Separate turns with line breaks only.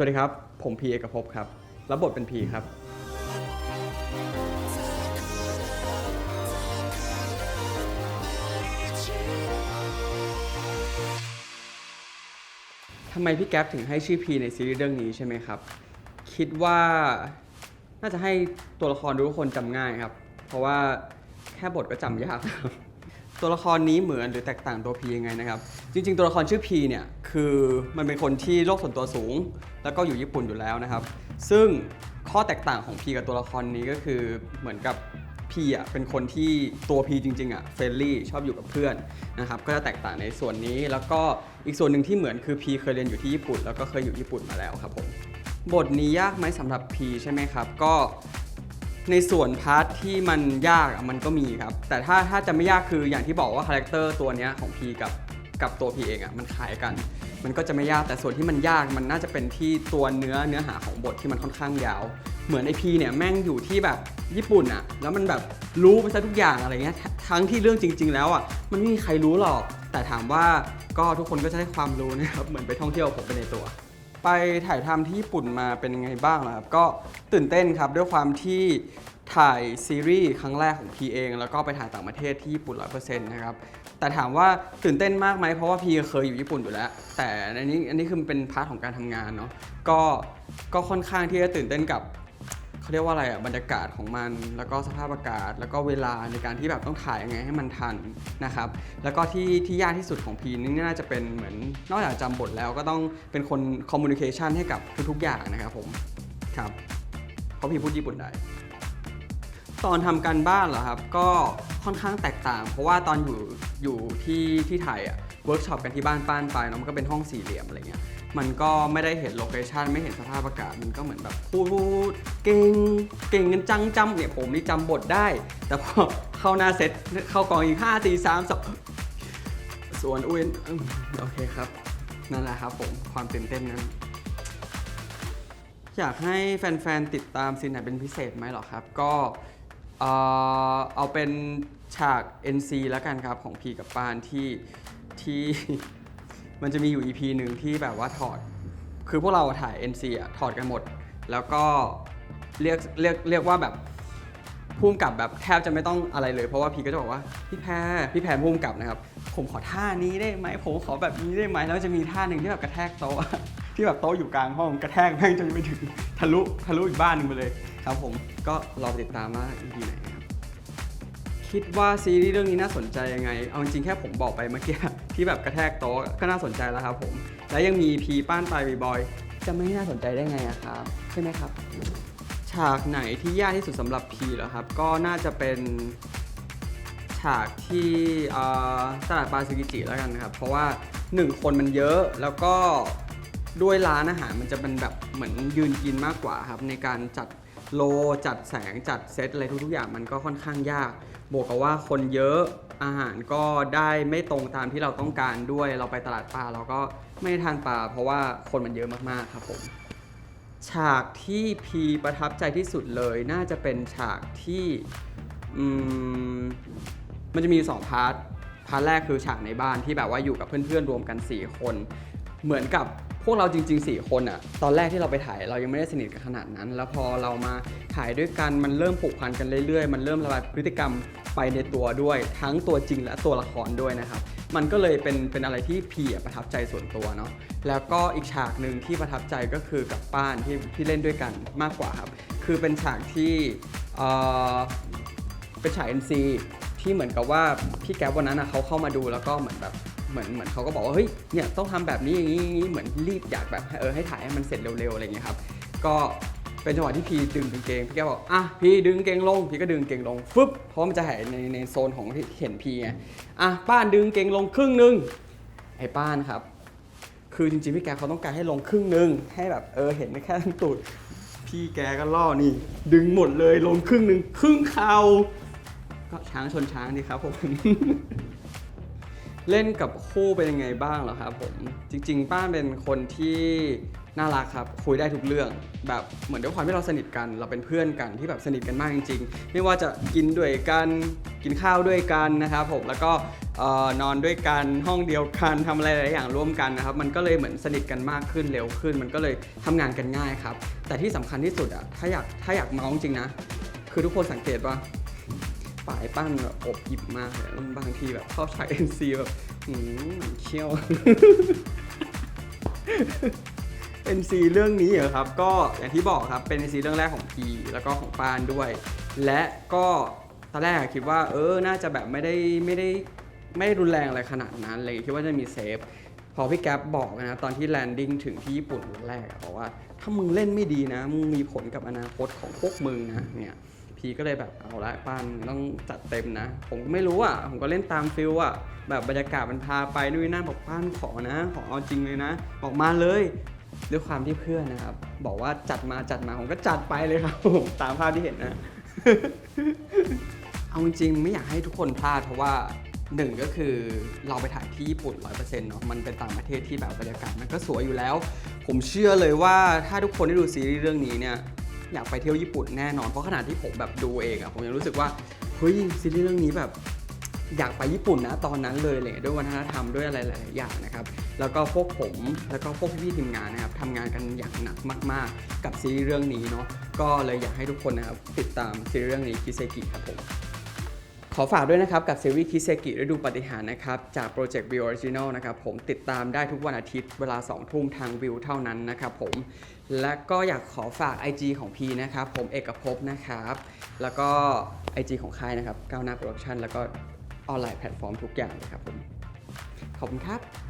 สวัสดีครับ ผมพีเอกภพครับ รับบทเป็นพีครับ ทำไมพี่แก๊ปถึงให้ชื่อพีในซีรีส์เรื่องนี้ใช่ไหมครับ คิดว่าน่าจะให้ตัวละครทุกคนจำง่ายครับ เพราะว่าแค่บทก็จำยากครับ ตัวละครนี้เหมือนหรือแตกต่างตัวพียังไงนะครับ จริง ๆ ตัวละครชื่อพีเนี่ยคือมันเป็นคนที่โลกส่วนตัวสูง แล้วก็อยู่ญี่ปุ่นอยู่แล้วนะครับ ซึ่งข้อแตกต่างของพีกับตัวละครนี้ก็คือเหมือนกับพีอะเป็นคนที่ตัวพีจริงๆอะเฟรนลี่ชอบอยู่กับเพื่อนนะครับก็จะแตกต่างในส่วนนี้ แล้วก็อีกส่วนหนึ่งที่เหมือนคือพีเคยเรียนอยู่ที่ญี่ปุ่น แล้วก็เคยอยู่ญี่ปุ่นมาแล้วครับผมบทนี้ยากไหมสำหรับพีใช่ไหมครับ ก็ ในส่วนพาร์ทที่มันยากอะมันก็มีครับ แต่ถ้าถ้าจะไม่ยากคืออย่างที่บอกว่าคาแรคเตอร์ตัวเนี้ยของพีกับกับตัวพีเองอะมันคล้ายกัน มันก็จะไม่ยากแต่ส่วนที่มันยากมันน่าจะเป็นที่ตัวเนื้อเนื้อหาของบทที่มันค่อนข้างยาว เหมือนไอพีเนี่ยแม่งอยู่ที่แบบญี่ปุ่นอะแล้วมันแบบรู้ไปซะทุกอย่างอะไรเงี้ยทั้งที่เรื่องจริง ๆ แล้วอะมันไม่มีใครรู้หรอก แต่ถามว่าก็ทุกคนก็จะได้ความรู้นะครับเหมือนไปท่องเที่ยวผมไปในตัว ไปถ่ายทำที่ญี่ปุ่นมาเป็นยังไงบ้างนะครับ ก็ตื่นเต้นครับด้วยความที่ถ่ายซีรีส์ครั้งแรกของพีเอง แล้วก็ไปถ่ายต่างประเทศที่ญี่ปุ่น 100%นะครับ แต่ถามว่าตื่นเต้นมากไหมเพราะว่าพีเคยอยู่ญี่ปุ่นอยู่แล้ว แต่อันนี้อันนี้คือเป็นพาร์ทของการทำงานเนาะก็ก็ค่อนข้างที่จะตื่นเต้นกับ เขาเรียกว่าอะไรอะบรรยากาศของมัน แล้วก็สภาพอากาศ แล้วก็เวลาในการที่แบบต้องถ่ายยังไงให้มันทันนะครับ แล้วก็ที่ที่ยากที่สุดของพีนี่น่าจะเป็นเหมือนนอกจากจำบทแล้วก็ต้องเป็นคนคอมมูนิเคชันให้กับทุกๆอย่างนะครับผมครับเพราะพีพูดญี่ปุ่นได้ ตอนทำการบ้านเหรอครับ ก็ค่อนข้างแตกต่าง เพราะว่าตอนอยู่อยู่ที่ที่ไทยอะเวิร์กช็อปกันที่บ้านป้านไปเนาะมันก็เป็นห้องสี่เหลี่ยมอะไรเงี้ยมันก็ไม่ได้เห็นโลเคชันไม่เห็นสภาพอากาศมันก็เหมือนแบบพูดพูดเก่งเก่งกันจังจำเนี่ยผมนี่จำบทได้ แต่พอเข้าหน้าเซตเข้ากองอีก5 4 3 2ส่วนอุ้ยโอเคครับนั่นแหละครับผมความตื่นเต้นนั้นอยากให้แฟนๆ ติดตามซีนไหนเป็นพิเศษไหมเหรอครับ ก็ เอ่อเอาเป็นฉาก NC แล้วกันครับของพีกับปานที่ที่ มันจะมีอยู่ EP หนึ่งที่แบบว่าถอด คือพวกเราถ่าย NC อะถอดกันหมด แล้วก็เรียกเรียกเรียกว่าแบบพุ่มกับแบบแทบจะไม่ต้องอะไรเลย เพราะว่าพีก็จะบอกว่าพี่แพรพี่แพรพุ่มกับนะครับ ผมขอท่านี้ได้ไหมผมขอแบบนี้ได้ไหมแล้วจะมีท่าหนึ่งที่แบบกระแทกโต๊ะ ที่แบบโต๊ะอยู่กลางห้องกระแทกแม่งจนไปถึงทะลุทะลุอีกบ้านหนึ่งไปเลยครับผมก็รอติดตามว่า EP ไหนครับคิดว่าซีรีส์เรื่องนี้น่าสนใจยังไง เอาจริงๆแค่ผมบอกไปเมื่อกี้ที่แบบกระแทกโต๊ะก็น่าสนใจแล้วครับผมและยังมีพีป้านปลายบีบอยจะไม่น่าสนใจได้ไงอะครับใช่ไหมครับ ฉากไหนที่ยากที่สุดสำหรับพีเหรอครับ ก็น่าจะเป็นฉากที่เอ่อตลาดปาซึกิจิแล้วกันนะครับ เพราะว่าหนึ่งคนมันเยอะแล้วก็ ด้วยร้านอาหารมันจะเป็นแบบเหมือนยืนกินมากกว่าครับ ในการจัดโลจัดแสงจัดเซตอะไรทุกๆอย่างมันก็ค่อนข้างยาก บวกกับว่าคนเยอะอาหารก็ได้ไม่ตรงตามที่เราต้องการด้วย เราไปตลาดปลาเราก็ไม่ทานปลาเพราะว่าคนมันเยอะมากๆครับผมฉากที่พีประทับใจที่สุดเลย น่าจะเป็นฉากที่มมันจะมีสองพาร์ทพาร์ทแรกคือฉากในบ้านที่แบบว่าอยู่กับเพื่อนๆรวมกัน 4 คน เหมือนกับ วกเราจริง ๆ 4 คนอะตอนแรกที่เราไปถ่ายเรายังไม่ได้สนิทกันขนาดนั้น แล้วพอเรามาถ่ายด้วยกันมันเริ่มผูกพันกันเรื่อยๆ มันเริ่มระบายพฤติกรรมไปในตัวด้วย ทั้งตัวจริงและตัวละครด้วยนะครับ มันก็เลยเป็นเป็นอะไรที่พีอะประทับใจส่วนตัวเนาะ แล้วก็อีกฉากหนึ่งที่ประทับใจก็คือกับป้านที่ที่เล่นด้วยกันมากกว่าครับ คือเป็นฉากที่เอ่อเป็นฉาก NC ที่เหมือนกับว่าพี่แก๊ปวันนั้นนะเขาเข้ามาดูแล้วก็เหมือนแบบ เหมือนเหมือนเขาก็บอกว่าเฮ้ยเนี่ยต้องทำแบบนี้อย่างนี้เหมือนรีบอยากแบบเออให้ถ่ายให้มันเสร็จเร็วๆอะไรอย่างเงี้ยครับก็เป็นจังหวะที่พีดึงกางเกงพี่แกบอกอะพี่ดึงกางเกงลง พี่ก็ดึงกางเกงลงฟึบเพราะมันจะถ่ายในในโซนของที่เห็นพีไงอะป้านดึงกางเกงลงครึ่งหนึงไอ้ป้านครับ คือจริงๆพี่แกเขาต้องการให้ลงครึ่งหนึ่งให้แบบเออเห็นแค่ทั้งตูดพี่แกก็ล่อนี่ ดึงหมดเลยลงครึ่งหนึ่งครึ่งเข่าก็ช้างชนช้างดีครับผม เล่นกับคู่เป็นยังไงบ้างเหรอครับผม จริง ๆ ป้านเป็นคนที่น่ารักครับ คุยได้ทุกเรื่อง แบบเหมือนด้วยความที่เราสนิทกัน เราเป็นเพื่อนกันที่แบบสนิทกันมากจริง ๆ ไม่ว่าจะกินด้วยกันกินข้าวด้วยกันนะครับผมแล้วก็เอ่อนอนด้วยกันห้องเดียวกันทำอะไรหลายอย่างร่วมกันนะครับ มันก็เลยเหมือนสนิทกันมากขึ้นเร็วขึ้น มันก็เลยทำงานกันง่ายครับ แต่ที่สำคัญที่สุดอะถ้าอยากถ้าอยากเมาส์จริงๆนะ คือทุกคนสังเกตว่า ป่ายปั้นแบบอบอิ่มากเลยบางทีแบบเข้าฉาก NC แบบหืมเคี้ยว NC เรื่องนี้เหรอครับ ก็อย่างที่บอกครับเป็น NC เรื่องแรกของพีแล้วก็ของปานด้วย และก็ตอนแรกคิดว่าเออน่าจะแบบไม่ได้ไม่ได้ไม่ได้รุนแรงอะไรขนาดนั้นเลยคิดว่าจะมีเซฟพอพี่แก๊ปบอกนะตอนที่แลนดิ้งถึงที่ญี่ปุ่นวันแรกบอกว่า ถ้ามึงเล่นไม่ดีนะ มึงมีผลกับอนาคตของพวกมึงนะเนี่ย พีก็เลยแบบเอาละป้านต้องจัดเต็มนะ ผมก็ไม่รู้อะ ผมก็เล่นตามฟิลอะ แบบบรรยากาศมันพาไปนู่นนนั่นบอกป้านขอนะ ขอเอาจริงเลยนะ บอกมาเลย ด้วยความที่เพื่อนนะครับ บอกว่าจัดมาจัดมา ผมก็จัดไปเลยครับผมตามภาพที่เห็นนะ เอาจริงไม่อยากให้ทุกคนพลาดเพราะว่าหนึ่งก็คือเราไปถ่ายที่ญี่ปุ่น 100%เนาะมันเป็นต่างประเทศที่แบบบรรยากาศมันก็สวยอยู่แล้ว ผมเชื่อเลยว่าถ้าทุกคนได้ดูซีรีส์เรื่องนี้เนี่ย อยากไปเที่ยวญี่ปุ่นแน่นอนเพราะขนาดที่ผมแบบดูเองอะผมยังรู้สึกว่าเฮ้ยซีรีส์เรื่องนี้แบบอยากไปญี่ปุ่นนะตอนนั้นเลยเลยด้วยวัฒนธรรมด้วยอะไรหลายๆอย่างนะครับ แล้วก็พวกผมแล้วก็พวกพี่ๆทีมงานนะครับทำงานกันอย่างหนักมาก ๆ กับซีรีส์เรื่องนี้เนาะก็เลยอยากให้ทุกคนนะครับติดตามซีรีส์เรื่องนี้คิเซกิครับผม ขอฝากด้วยนะครับ กับซีรีส์คิเซกิฤดูปฏิหารนะครับ จากโปรเจกต์วิวออริจินอลนะครับผมติดตามได้ทุกวันอาทิตย์เวลา 2 ทุ่มทางวิวเท่านั้นนะครับผม และก็อยากขอฝาก IG ของพีนะครับ ผมเอกภพนะครับ แล้วก็ IG ของค่ายนะครับก้าวหน้าโปรดักชั่นแล้วก็ออนไลน์แพลตฟอร์มทุกอย่างเลยครับผม ขอบคุณครับ